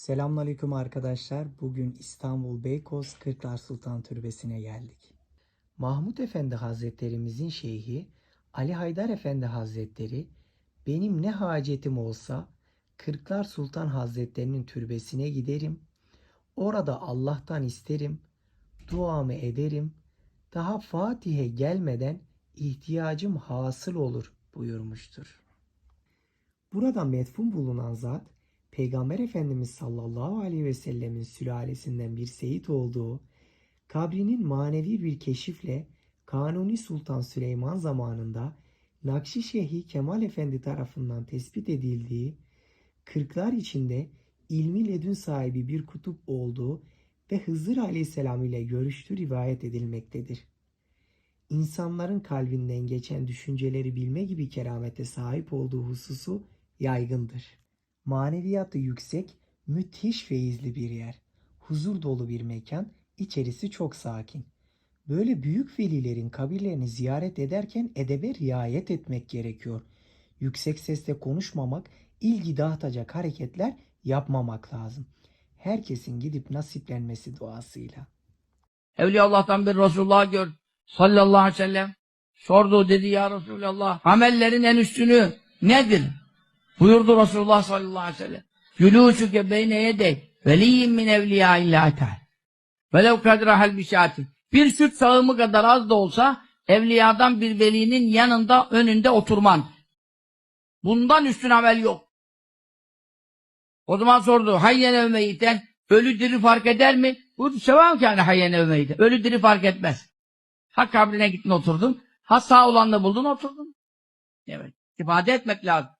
Selamünaleyküm arkadaşlar. Bugün İstanbul Beykoz Kırklar Sultan Türbesi'ne geldik. Mahmut Efendi Hazretlerimizin şeyhi Ali Haydar Efendi Hazretleri benim ne hacetim olsa Kırklar Sultan Hazretlerinin türbesine giderim. Orada Allah'tan isterim. Duamı ederim. Daha Fatih'e gelmeden ihtiyacım hasıl olur buyurmuştur. Burada metfun bulunan zat Peygamber Efendimiz sallallahu aleyhi ve sellemin sülalesinden bir seyit olduğu, kabrinin manevi bir keşifle Kanuni Sultan Süleyman zamanında Nakşişehi Kemal Efendi tarafından tespit edildiği, kırklar içinde ilmi ledün sahibi bir kutup olduğu ve Hızır aleyhisselam ile görüştüğü rivayet edilmektedir. İnsanların kalbinden geçen düşünceleri bilme gibi keramete sahip olduğu hususu yaygındır. Maneviyatı yüksek, müthiş feyizli bir yer. Huzur dolu bir mekan, içerisi çok sakin. Böyle büyük velilerin kabirlerini ziyaret ederken edebe riayet etmek gerekiyor. Yüksek sesle konuşmamak, ilgi dağıtacak hareketler yapmamak lazım. Herkesin gidip nasiplenmesi duasıyla. Evliya Allah'tan bir Resulullah gör. Sallallahu aleyhi ve sellem. Sordu dedi ya Resulallah. Amellerin en üstünü nedir? Buyurdu Resulullah sallallahu aleyhi ve sellem. Gülûsüke beyne yedey. Veliyyin min evliya illâhi teâlâ. Velev kadrahel bişâti. Bir süt sağımı kadar az da olsa evliyadan bir velinin yanında önünde oturman. Bundan üstün amel yok. O zaman sordu. Hayyen evmeyiten ölü diri fark eder mi? Bu sevam ki yani hayyen evmeyiten. Ölü diri fark etmez. Ha kabrine gittin oturdun. Ha sağ olanla buldun oturdun. Evet. İfade etmek lazım.